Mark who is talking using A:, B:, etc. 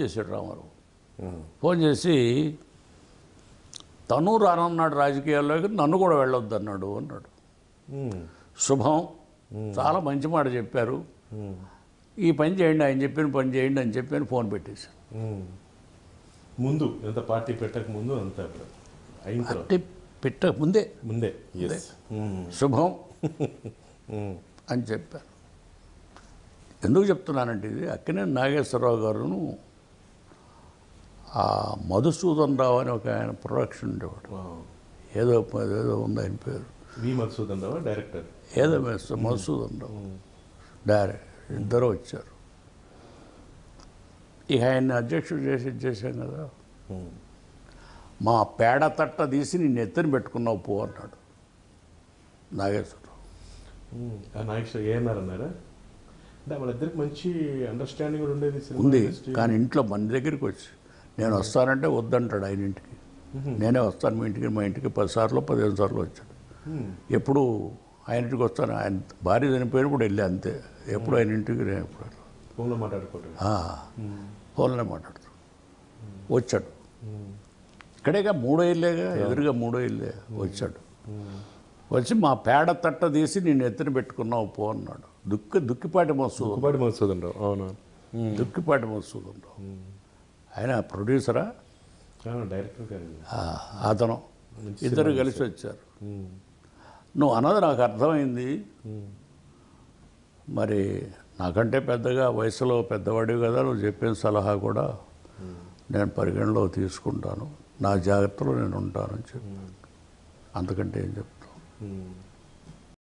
A: చేశాడు రామారావు. ఫోన్ చేసి తను రానన్నాడు రాజకీయాల్లోకి నన్ను కూడా వెళ్ళొద్దు అన్నాడు అన్నాడు. శుభం. చాలా మంచి మాట చెప్పారు. ఈ పని చేయండి ఆయన చెప్పిన పని చేయండి అని చెప్పి ఫోన్ పెట్టేశాను.
B: ముందు ఎంత పార్టీ పెట్టక ముందు అంత
A: అంటే పెట్టక ముందే.
B: ముందే
A: శుభం. అని చెప్పాను ఎందుకు చెప్తున్నానంటే ఇది? అక్కనే నాగేశ్వరరావు గారును ఆ మధుసూదన్ రావు అని ఒక ఆయన ప్రొడక్షన్ ఉండేవాడు. ఏదో ఏదో ఉంది ఆయన పేరు.
B: వి మధుసూదన్ రావు? డైరెక్టర్.
A: ఏదో మధుసూదన్ రావు. డైరెక్ట్ ఇద్దరు వచ్చారు. ఇక ఆయన్ని అధ్యక్షుడు చేసి ఇచ్చేసాం కదా. మా పేడ తట్ట తీసి నేను ఎత్తుని పెట్టుకున్నావు పో అన్నాడు నాగేశ్వరరావు.
B: నాగేశ్వర ఏఎన్ఆర్ అన్నారా? అంటే వాళ్ళిద్దరికి మంచి అండర్స్టాండింగ్ కూడా ఉండేది
A: ఉంది. కానీ ఇంట్లో మన దగ్గరికి వచ్చి నేను వస్తానంటే వద్దంటాడు ఆయన ఇంటికి. నేనే వస్తాను మీ ఇంటికి మా ఇంటికి పది సార్లు పదిహేను సార్లు వచ్చాడు. ఎప్పుడు ఆయన ఇంటికి వస్తాను ఆయన భార్య చనిపోయినప్పుడు వెళ్ళి అంతే. ఎప్పుడు ఆయన ఇంటికి నేను ఎప్పుడు.
B: ఫోన్లో మాట్లాడుకోవటం
A: ఆ, ఫోన్లో మాట్లాడుతాడు. వచ్చాడు. ఇక్కడేగా మూడో ఇల్లేగా ఎదురుగా మూడో ఇల్లే. వచ్చాడు. వచ్చి మా పేడ తట్ట తీసి నేను ఎత్తున పెట్టుకున్నావు పో అన్నాడు. దుక్కి దుక్కిపాటి మసూద్.
B: కుపాటి మధుసూదన్ రావు అవునా?
A: దుక్కిపాటి మసూద్ ఆయన ప్రొడ్యూసరా?
B: డైరెక్టర్
A: అతను. ఇద్దరు కలిసి వచ్చారు. నువ్వు అన్నది నాకు అర్థమైంది. మరి నాకంటే పెద్దగా వయసులో పెద్దవాడివి కదా నువ్వు చెప్పిన సలహా కూడా నేను పరిగణలో తీసుకుంటాను. నా జాగ్రత్తలో నేను ఉంటానని చెప్పి. అంతకంటే ఏం చెప్తాను.